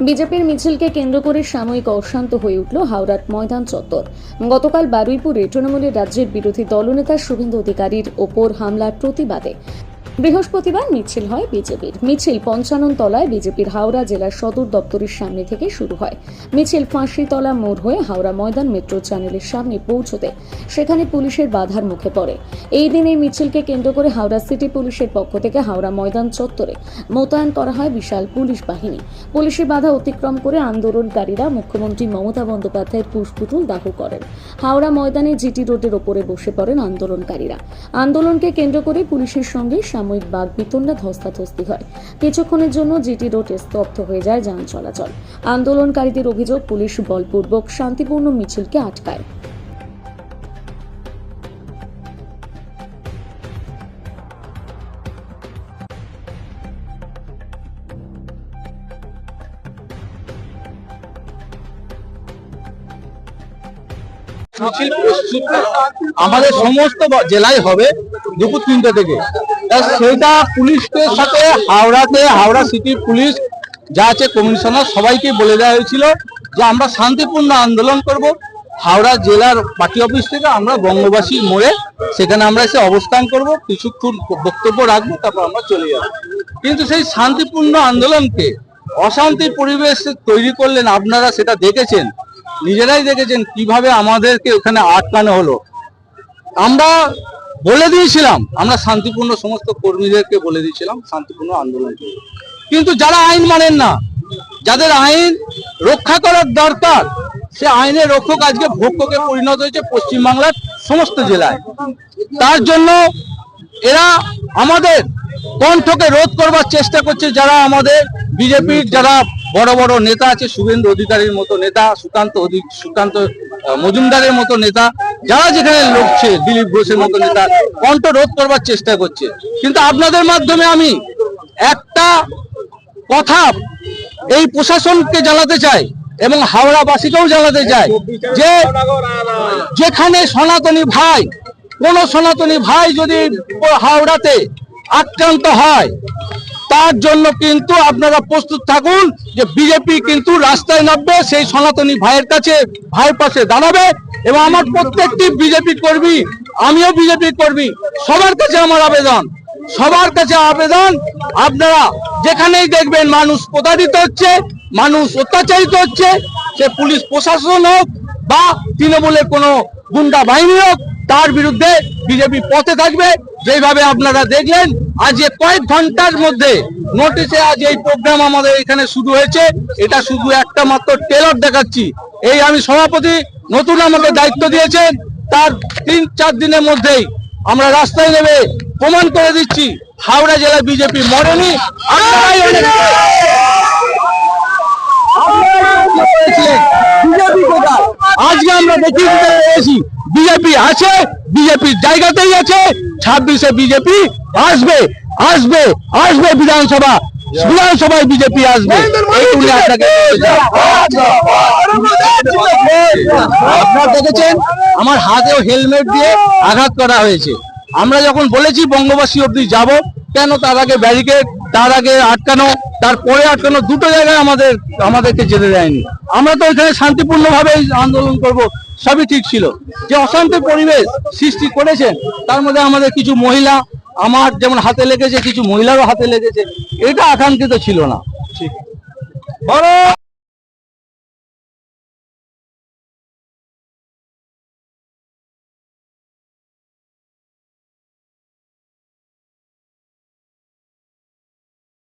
বিজেপির মিছিলকে কেন্দ্র করে সাময়িক অশান্ত হয়ে উঠল হাওড়ার ময়দান চত্বর। গতকাল বারুইপুরে তৃণমূলের রাজ্যের বিরোধী দলনেতা শুভেন্দু অধিকারীর ওপর হামলার প্রতিবাদে বৃহস্পতিবার মিছিল হয় বিজেপির। মিছিল পঞ্চানন তলায় বিজেপির হাওড়া জেলার সদর দপ্তরের সামনে থেকে শুরু হয়। মিছিল ফাঁসিতলা মোড় হয়ে হাওড়া ময়দান মেট্রো চ্যানেলের সামনে পৌঁছতে সেখানে পুলিশের বাধার মুখে পড়ে। এই দিন এই মিছিলকে কেন্দ্র করে হাওড়া সিটি পুলিশের পক্ষ থেকে হাওড়া ময়দান চত্বরে মোতায়েন করা হয় বিশাল পুলিশ বাহিনী। পুলিশের বাধা অতিক্রম করে আন্দোলনকারীরা মুখ্যমন্ত্রী মমতা বন্দ্যোপাধ্যায়ের পুষ্পুটুল দাহ করেন। হাওড়া ময়দানে জিটি রোডের ওপরে বসে পড়েন আন্দোলনকারীরা। আন্দোলনকে কেন্দ্র করে পুলিশের সঙ্গে সাময়িক বাঘ বিতণ্ডা ধস্তাধস্তি হয়। কিছুক্ষণের জন্য জিটি রোডে স্তব্ধ হয়ে যায় যান চলাচল। আন্দোলনকারীদের অভিযোগ পুলিশ বলপূর্বক শান্তিপূর্ণ মিছিলকে আটকায়। আমাদের সমস্ত জেলায় হবে দুপুর তিনটে থেকে। সেটা পুলিশকে সাথে, হাওড়াতে, হাওড়া সিটি পুলিশ যা আছে কমিশনার সবাইকে বলে দেওয়া হয়েছিল যে আমরা শান্তিপূর্ণ আন্দোলন করব। হাওড়া জেলার পার্টি অফিস থেকে আমরা বঙ্গবাসীর মোড়ে সেখানে আমরা এসে অবস্থান করব, কিছুক্ষণ বক্তব্য রাখব, তারপর আমরা চলে যাব। কিন্তু সেই শান্তিপূর্ণ আন্দোলনকে অশান্তির পরিবেশ তৈরি করলেন আপনারা সেটা দেখেছেন? নিজেরাই দেখেছেন কীভাবে আমাদেরকে ওখানে আটকানো হলো? আমরা বলে দিয়েছিলাম। আমরা শান্তিপূর্ণ সমস্ত কর্মীদেরকে বলে দিয়েছিলাম, শান্তিপূর্ণ আন্দোলন। কিন্তু যারা আইন মানেন না, যাদের আইন রক্ষা করার দরকার, সে আইনের রক্ষক আজকে ভক্ষকে পরিণত হয়েছে পশ্চিমবাংলার সমস্ত জেলায়। তার জন্য এরা আমাদের কণ্ঠকে রোধ করবার চেষ্টা করছে, যারা আমাদের বিজেপির যারা বড় বড় নেতা আছে, শুভেন্দু অধিকারীর মতো নেতা, সুকান্ত সুকান্ত মজুমদারের মতো নেতা, যারা যেখানে লড়ছে, দিলীপ ঘোষের মতো নেতা কণ্ঠ রোধ করবার চেষ্টা করছে। কিন্তু আপনাদের মাধ্যমে আমি একটা কথা এই প্রশাসনকে জানাতে চাই এবং হাওড়াবাসীকেও জানাতে চাই যে যেখানে সনাতনী ভাই, কোন সনাতনী ভাই যদি হাওড়াতে আক্রান্ত হয় তার জন্য কিন্তু আপনারা প্রস্তুত থাকুন যে বিজেপি কিন্তু রাস্তায় নামবে, সেই সনাতনী ভাইয়ের কাছে ভাইয়ের পাশে দাঁড়াবে এবং আমার প্রত্যেকটি বিজেপি কর্মী, আমিও বিজেপি কর্মী, সবার কাছে আমার আবেদন, সবার কাছে আবেদন। আপনারা যেখানেই দেখবেন মানুষ প্রতারিত হচ্ছে, মানুষ অত্যাচারিত হচ্ছে, সে পুলিশ প্রশাসন হোক বা তৃণমূলের কোনো গুন্ডা বাহিনী হোক, তার বিরুদ্ধে বিজেপি পথে থাকবে। যেভাবে আপনারা দেখলেন আজ কয়েক ঘণ্টার মধ্যে নোটিশে আজ এই প্রোগ্রাম আমাদের এখানে শুরু হয়েছে। এটা শুধু একটা মাত্র টেলর দেখাচ্ছি। এই আমি সভাপতি নতুন আমাকে দায়িত্ব দিয়েছেন। তার তিন চার দিনের মধ্যেই আমরা রাস্তায় নেবে প্রমাণ করে দিচ্ছি। হাওড়া জেলা বিজেপি মরেনি আজকে আমরা দেখিয়ে দিতে পেরেছি বিজেপি আছে বিজেপির জায়গাতেই আছে ছাব্বিশে বিজেপি আসবে আসবে আসবে বিধানসভা। বিধানসভায় বিজেপি আসবে। আপনারা দেখেছেন আমার হাতেও হেলমেট দিয়ে আঘাত করা হয়েছে। আমরা যখন বলেছি বঙ্গবাসী অব্দি যাব কেন তার আগে ব্যারিকেড তার আগে আটকানো তারপরে আটকানো দুটো জায়গায় আমাদের আমাদেরকে যেতে দেয়নি। আমরা তো এখানে শান্তিপূর্ণ ভাবে আন্দোলন করব সবই ঠিক ছিল। যে অশান্তির পরিবেশ সৃষ্টি করেছেন তার মধ্যে আমাদের কিছু মহিলা আমার যেমন হাতে লেগেছে কিছু মহিলারও হাতে লেগেছে এটা আকাঙ্ক্ষিত ছিল না। ঠিক। বড়